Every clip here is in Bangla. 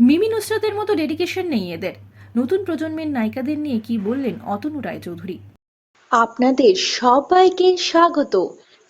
মিমি নুসরাতের মতো ডেডিকেশন নেই এদের। নতুন প্রজন্মের নায়িকাদের নিয়ে কি বললেন অতনু রায়চৌধুরী? আপনাদের সবাইকে স্বাগত।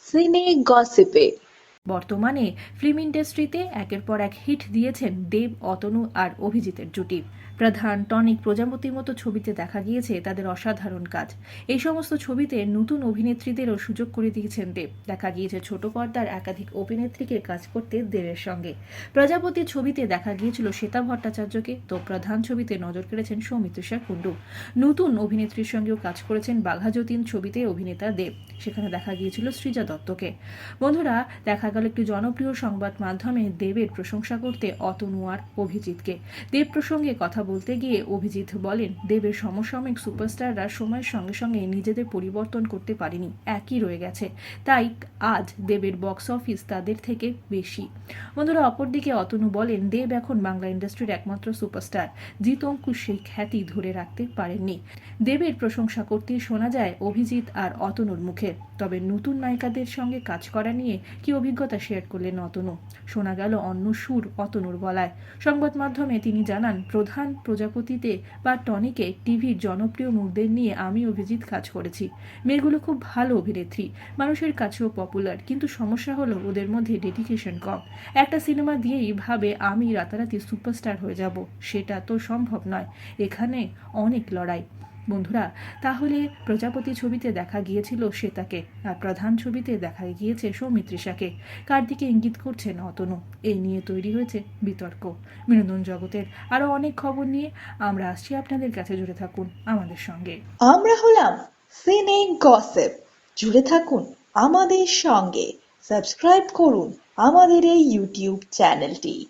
সিনে গসিপে। বর্তমানে ফিল্ম ইন্ডাস্ট্রিতে একের পর এক হিট দিয়েছেন দেব, অতনু আর অভিজিতের জুটি। প্রধান টনিক প্রজাপতির মতো ছবিতে দেখা গিয়েছে তাদের অসাধারণ কাজ। এই সমস্ত ছবিতে নতুন অভিনেত্রীদেরও সুযোগ করে দিয়েছেন দেব। দেখা গিয়েছে ছোট পর্দার একাধিক অভিনেত্রীকে কাজ করতে দেবের সঙ্গে। প্রজাপতি ছবিতে দেখা গিয়েছিল শ্বেতা ভট্টাচার্যকে। তো প্রধান ছবিতে নজর কেড়েছেন সৌমিত্রিষা কুণ্ডু। নতুন অভিনেত্রীর সঙ্গেও কাজ করেছেন বাঘা যতীন ছবিতে অভিনেতা দেব। সেখানে দেখা গিয়েছিল সৃজা দত্তকে। বন্ধুরা, দেখা গেল একটি জনপ্রিয় সংবাদ মাধ্যমে দেবের প্রশংসা করতে অতনু আর অভিজিৎকে। দেব প্রসঙ্গে কথা বলতে গিয়ে অভিজিৎ বলেন, দেবের সমসাময়িক সুপারস্টাররা সময়ের সঙ্গে সঙ্গে নিজেদের পরিবর্তন করতে পারেনি, একই রয়ে গেছে। তাই আজ দেবের বক্স অফিস তাদের থেকে বেশি। বন্ধুরা, অপরদিকে অতনু বলেন, দেব এখন বাংলা ইন্ডাস্ট্রির একমাত্র সুপারস্টার জিত অঙ্কুশ সেই খ্যাতি ধরে রাখতে পারেননি। দেবের প্রশংসা করতেই শোনা যায় অভিজিৎ আর অতনুর মুখে। তবে নতুন নায়িকাদের সঙ্গে কাজ করা নিয়ে কি অভিজ্ঞতা শেয়ার করলেন অতনু? শোনা গেল অন্য সুর অতনুর বলায় সংবাদ মাধ্যমে তিনি জানান, প্রধান প্রজাপতিতে বা টনিকে টিভির জনপ্রিয় মুখদের নিয়ে আমি অভিজিৎ কাজ করেছি। মেয়েগুলো খুব ভালো অভিনেত্রী। মানুষের কাছেও পপুলার কিন্তু সমস্যা হলো ওদের মধ্যে ডেডিকেশন কম। একটা সিনেমা দিয়েই ভাবে আমি রাতারাতি সুপারস্টার হয়ে যাব। সেটা তো সম্ভব নয়। এখানে অনেক লড়াই। বন্ধুরা, তাহলে প্রজাপতি ছবিতে দেখা গিয়েছিল শ্বেতাকে আর প্রধান ছবিতে দেখা গিয়েছে সৌমিত্রিষাকে কার দিকে ইঙ্গিত করছেন অতনু এই নিয়ে তৈরি হয়েছে বিতর্ক। বিনোদন জগতের আরও অনেক খবর নিয়ে আমরা আসছি আপনাদের কাছে জুড়ে থাকুন আমাদের সঙ্গে। আমরা হলাম সিনে গসিপ। জুড়ে থাকুন আমাদের সঙ্গে। সাবস্ক্রাইব করুন আমাদের এই ইউটিউব চ্যানেলটি।